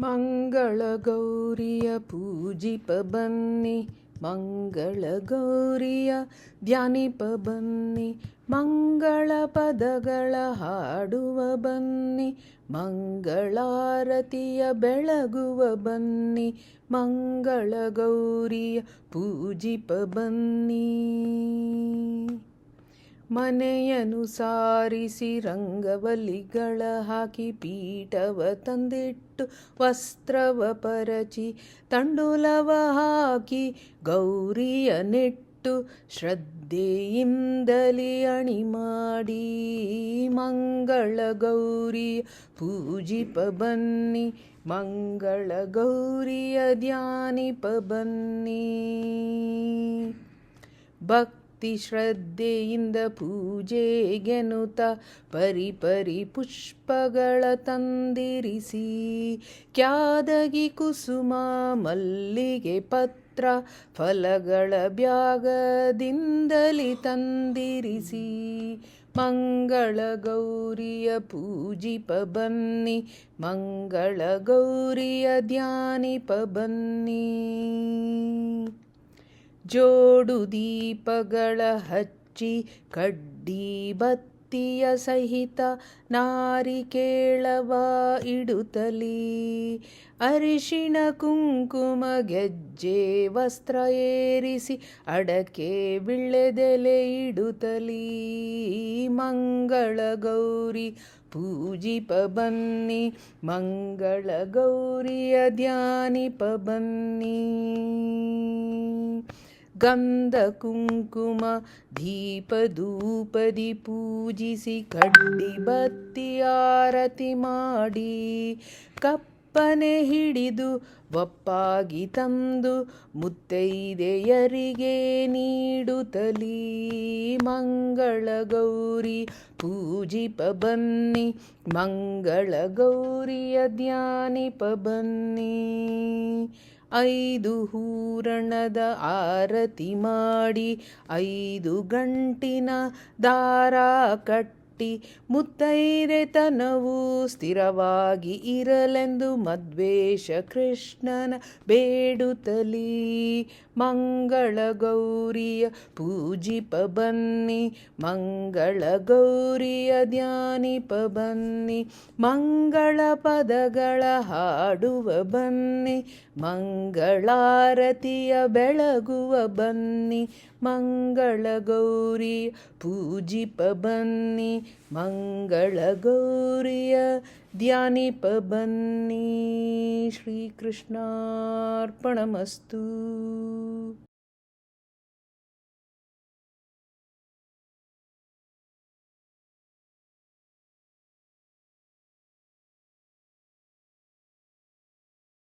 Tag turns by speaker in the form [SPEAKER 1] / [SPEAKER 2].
[SPEAKER 1] ಮಂಗಳ ಗೌರಿಯ ಪೂಜಿಪ ಬನ್ನಿ ಮಂಗಳ ಗೌರಿಯ ಧ್ಯಾನಿಪ ಬನ್ನಿ, ಮಂಗಳ ಪದಗಳ ಹಾಡುವ ಬನ್ನಿ, ಮಂಗಳಾರತಿಯ ಬೆಳಗುವ ಬನ್ನಿ ಮಂಗಳ ಗೌರಿಯ ಪೂಜಿಪ ಬನ್ನಿ. ಮನೆಯನು ಸಾರಿಸಿ ರಂಗವಲಿಗಳ ಹಾಕಿ ಪೀಠವ ತಂದಿಟ್ಟು ವಸ್ತ್ರವ ಪರಚಿ ತಂಡುಲವ ಹಾಕಿ ಗೌರಿಯ ನೆಟ್ಟು ಶ್ರದ್ಧೆಯಿಂದಲಿ ಅಣಿ ಮಾಡಿ ಮಂಗಳ ಗೌರಿಯ ಪೂಜಿಪ ಬನ್ನಿ, ಮಂಗಳ ಗೌರಿಯ ಧ್ಯಾನಿಪ ಬನ್ನಿ. ಭಕ್ತಿ ಶ್ರದ್ಧೆಯಿಂದ ಪೂಜೆಗೆನುತ ಪರಿ ಪರಿ ಪುಷ್ಪಗಳ ತಂದಿರಿಸಿ, ಕ್ಯಾದಗಿ ಕುಸುಮ ಮಲ್ಲಿಗೆ ಪತ್ರ ಫಲಗಳ ಬ್ಯಾಗದಿಂದಲಿ ತಂದಿರಿಸಿ, ಮಂಗಳ ಗೌರಿಯ ಪೂಜಿಪ ಬನ್ನಿ, ಮಂಗಳ ಗೌರಿಯ ಧ್ಯಾನಿಪ ಬನ್ನಿ. ಜೋಡು ದೀಪಗಳ ಹಚ್ಚಿ ಕಡ್ಡಿ ಬತ್ತಿಯ ಸಹಿತ ನಾರಿಕೇಳವ ಇಡುತ್ತಲಿ ಅರಿಶಿಣ ಕುಂಕುಮ ಗೆಜ್ಜೆ ವಸ್ತ್ರ ಏರಿಸಿ ಅಡಕೆ ಬಿಳ್ಳೆದೆಲೆ ಇಡುತ್ತಲಿ ಮಂಗಳ ಗೌರಿ ಪೂಜಿಪ ಬನ್ನಿ, ಮಂಗಳ ಗೌರಿಯ ಧ್ಯಾನಿಪ ಬನ್ನಿ. ಗಂಧ ಕುಂಕುಮ, ದೀಪ ಧೂಪದಿ ಪೂಜಿಸಿ ಕಡ್ಡಿ ಬತ್ತಿ ಆರತಿ ಮಾಡಿ, ಕಪ್ಪನೆ ಹಿಡಿದು ಒಪ್ಪಾಗಿ ತಂದು ಮುತ್ತೈದೆಯರಿಗೆ ನೀಡುತ್ತಲೀ. ಮಂಗಳ ಗೌರಿ, ಪೂಜಿಪ ಬನ್ನಿ, ಮಂಗಳ ಗೌರಿಯ ಧ್ಯಾನಿಪ ಬನ್ನಿ. ಐದು ಹೂರಣದ ಆರತಿ ಮಾಡಿ ಐದು ಗಂಟಿನ ದಾರ ಕಟ್ಟಿ ಮುತ್ತೈದೆತನವು ಸ್ಥಿರವಾಗಿ ಇರಲೆಂದು ಮದ್ವೇಷ ಕೃಷ್ಣನ ಬೇಡುತ್ತಲೀ. ಮಂಗಳ ಗೌರಿಯ ಪೂಜಿಪ ಬನ್ನಿ ಮಂಗಳ ಗೌರಿಯ ಧ್ಯಾನಿಪ ಬನ್ನಿ, ಮಂಗಳ ಪದಗಳ ಹಾಡುವ ಬನ್ನಿ, ಮಂಗಳಾರತಿಯ ಬೆಳಗುವ ಬನ್ನಿ ಮಂಗಳ ಗೌರಿ ಪೂಜಿಪ ಬನ್ನಿ ಮಂಗಳ ಗೌರಿಯ ಧ್ಯಾನಿಪ ಬನ್ನಿ. ಶ್ರೀಕೃಷ್ಣಾರ್ಪಣಮಸ್ತು.